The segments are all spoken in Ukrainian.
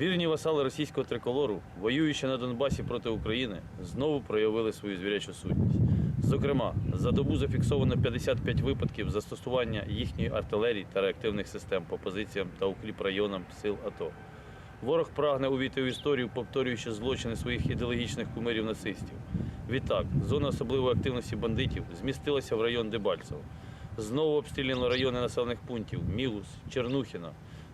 Вірні васали російського триколору, воюючи на Донбасі проти України, знову проявили свою звірячу сутність. Зокрема, за добу зафіксовано 55 випадків застосування їхньої артилерії та реактивних систем по позиціям та укріп районам сил АТО. Ворог прагне увійти в історію, повторюючи злочини своїх ідеологічних кумирів нацистів. Відтак, зона особливої активності бандитів змістилася в район Дебальцево. Знову обстріляно райони населених пунктів Мілус, Чернухіна,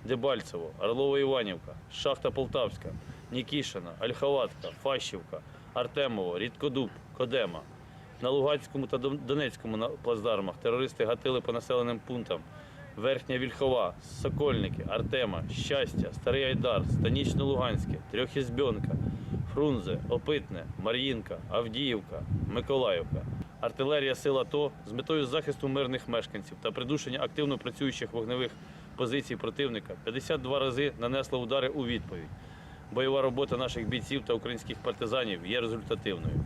Дебальцево, Орлова Іванівка, Шахта Полтавська, Нікішина, Ольховатка, Фащівка, Артемово, Рідкодуб, Кодема. На Луганському та Донецькому плацдармах терористи гатили по населеним пунктам Верхня Вільхова, Сокольники, Артема, Щастя, Старий Айдар, Станічно-Луганське, Трьохізбьонка, Фрунзе, Опитне, Мар'їнка, Авдіївка, Миколаївка. Артилерія сил АТО з метою захисту мирних мешканців та придушення активно працюючих вогневих позицій противника 52 рази нанесла удари у відповідь. Бойова робота наших бійців та українських партизанів є результативною.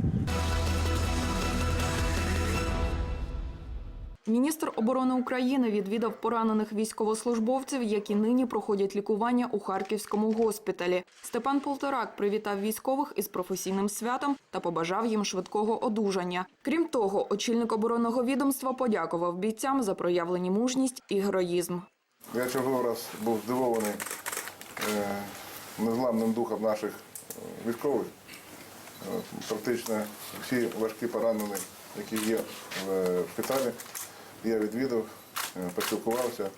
Міністр оборони України відвідав поранених військовослужбовців, які нині проходять лікування у Харківському госпіталі. Степан Полторак привітав військових із професійним святом та побажав їм швидкого одужання. Крім того, очільник оборонного відомства подякував бійцям за проявлені мужність і героїзм. Я черговий раз був здивований е, незламним духом наших е, військових. Практично всі важкі поранені, які є в е, шпиталі, я відвідав, е, поспілкувався.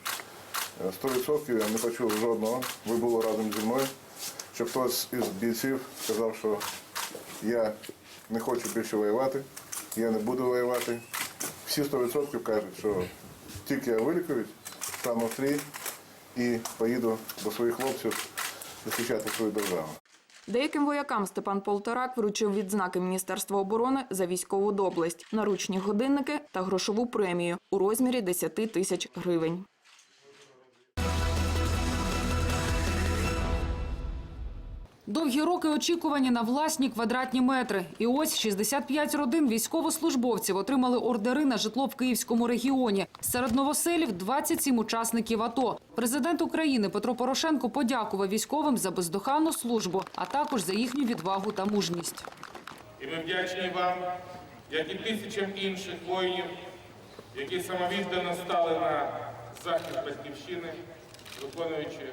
Е, 100% я не почув жодного, ви були разом зі мною, щоб хтось із бійців сказав, що я не хочу більше воювати, я не буду воювати. Всі 100% кажуть, що тільки я вилікуюсь, стану стрій і поїду до своїх хлопців захищати свою державу. Деяким воякам Степан Полторак вручив відзнаки Міністерства оборони за військову доблесть, наручні годинники та грошову премію у розмірі 10 тисяч гривень. Довгі роки очікування на власні квадратні метри. І ось 65 родин військовослужбовців отримали ордери на житло в Київському регіоні. Серед новоселів 27 учасників АТО. Президент України Петро Порошенко подякував військовим за бездоганну службу, а також за їхню відвагу та мужність. І ми вдячні вам, як і тисячам інших воїнів, які самовіддано стали на захист батьківщини, виконуючи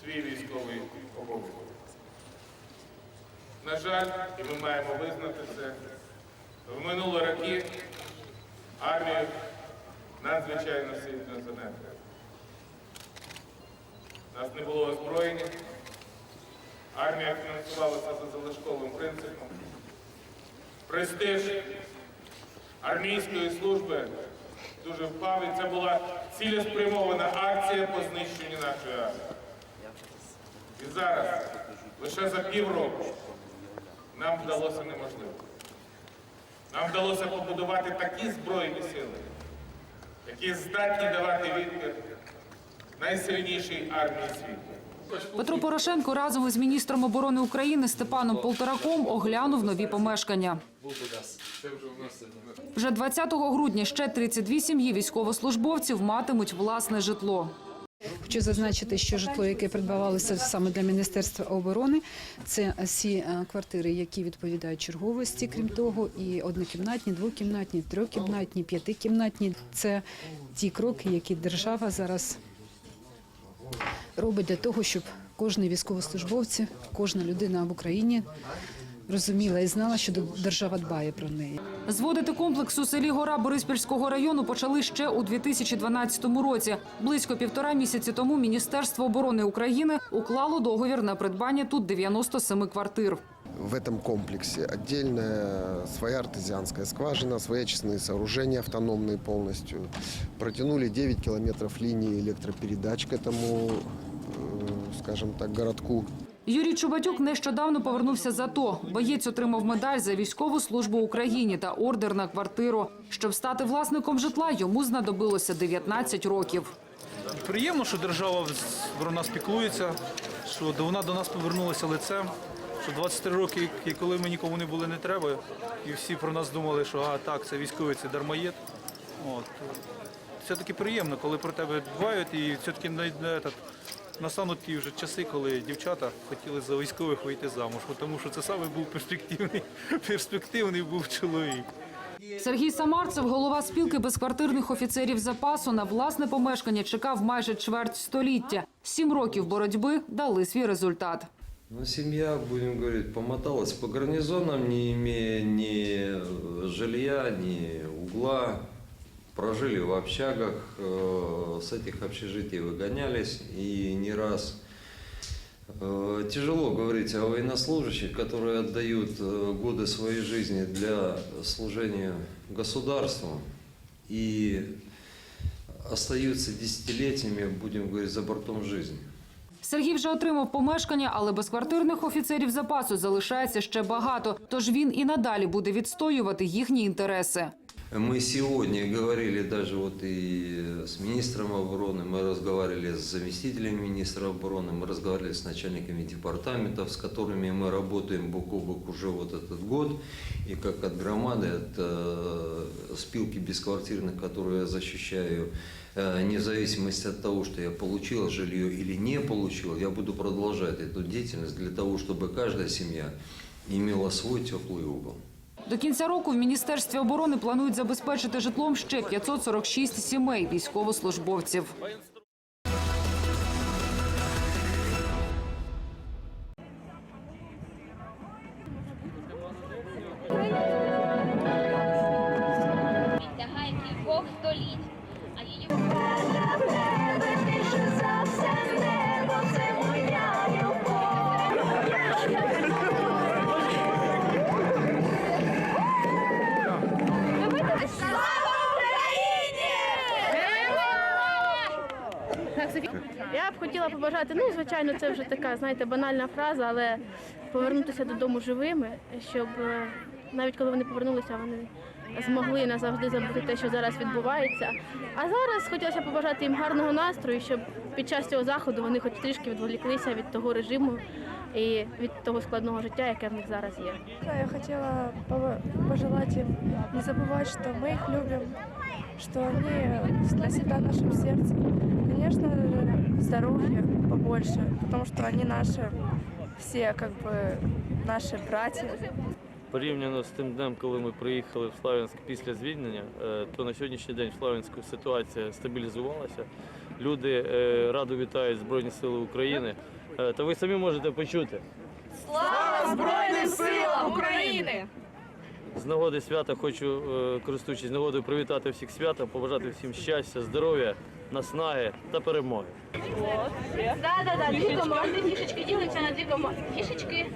свій військовий обов'язок. На жаль, і ми маємо визнати це, в минулі роки армію надзвичайно сильно занедбали. Нас не було озброєння, армія фінансувалася за залишковим принципом. Престиж армійської служби дуже впав, і це була цілеспрямована акція по знищенню нашої армії. І зараз, лише за півроку, нам вдалося неможливо. Нам вдалося побудувати такі збройні сили, які здатні давати відповідь найсильнішій армії світу. Петро Порошенко разом із міністром оборони України Степаном Полтораком оглянув нові помешкання. Вже 20 грудня ще 32 сім'ї військовослужбовців матимуть власне житло. Хочу зазначити, що житло, яке придбавалося саме для Міністерства оборони, це всі е, квартири, які відповідають черговості, крім того, і однокімнатні, двокімнатні, трьохкімнатні, п'ятикімнатні. Це ті кроки, які держава зараз робить для того, щоб кожен військовослужбовець, кожна людина в Україні розуміла і знала, що держава дбає про неї. Зводити комплекс у селі Гора Бориспільського району почали ще у 2012 році. Близько півтора місяці тому Міністерство оборони України уклало договір на придбання тут 97 квартир. В этом комплексе отдельная своя артезианская скважина, свои очистные сооружения автономные полностью. Протянули 9 километров линии электропередач к этому, э, скажем так, городку. Юрій Чубатюк нещодавно повернувся з АТО. Боєць отримав медаль за військову службу Україні та ордер на квартиру. Щоб стати власником житла, йому знадобилося 19 років. Приємно, що держава про нас піклується, що вона до нас повернулася лицем. Що 23 роки, коли ми нікому не були не треба, і всі про нас думали, що а так, це військовий, це дармоєд. Все-таки приємно, коли про тебе дбають і все-таки настануть ті вже часи, коли дівчата хотіли за військових вийти замуж, тому що це саме був перспективний, перспективний був чоловік. Сергій Самарцев, голова спілки безквартирних офіцерів запасу, на власне помешкання чекав майже чверть століття. Сім років боротьби дали свій результат. Ну, семья, будем говорить, помоталась по гарнизонам, не имея ни жилья, ни угла Прожили в общагах, э, с этих общежитий выгонялись и не раз. Э, Тяжело говорить о военнослужащих, которые отдают э, годы своей жизни для служения государству и остаются десятилетиями, будем говорить, за бортом жизни. Сергій вже отримав помешкання, але безквартирних офіцерів запасу залишається ще багато. Тож він і надалі буде відстоювати їхні інтереси. Мы сегодня говорили даже вот и с министром обороны, мы разговаривали с заместителем министра обороны, мы разговаривали с начальниками департаментов, с которыми мы работаем бок о бок уже вот этот год. И как от громады, от э, спилки бесквартирных, которую я защищаю, э, независимость от того, что я получил жилье или не получил, я буду продолжать эту деятельность для того, чтобы каждая семья имела свой теплый угол. До кінця року в Міністерстві оборони планують забезпечити житлом ще 546 сімей військовослужбовців. Хотіла побажати, ну звичайно, це вже така, знаєте, банальна фраза, але повернутися додому живими, щоб е, навіть коли вони повернулися, вони змогли назавжди забути те, що зараз відбувається. А зараз хотілося побажати їм гарного настрою, щоб під час цього заходу вони хоч трішки відволіклися від того режиму і від того складного життя, яке в них зараз є. Я хотела пова- пожелать им не забывать, что мы их любим, что они всегда в нашем сердце. Конечно же, здоровья побольше, потому что они наши, все как бы наши братья. Порівняно з тим днем, коли ми приїхали в Славянськ після звільнення, е, то на сьогоднішній день в Славянську ситуація стабілізувалася. Люди е, радо вітають Збройні Сили України. Е, Та ви самі можете почути. Слава Збройним силам України! З нагоди свята хочу, е, користуючись нагодою, привітати всіх свята, побажати всім щастя, здоров'я, наснаги та перемоги. Так, так, так, дві команди, фішечки ділиться на дві команди. Фішечки.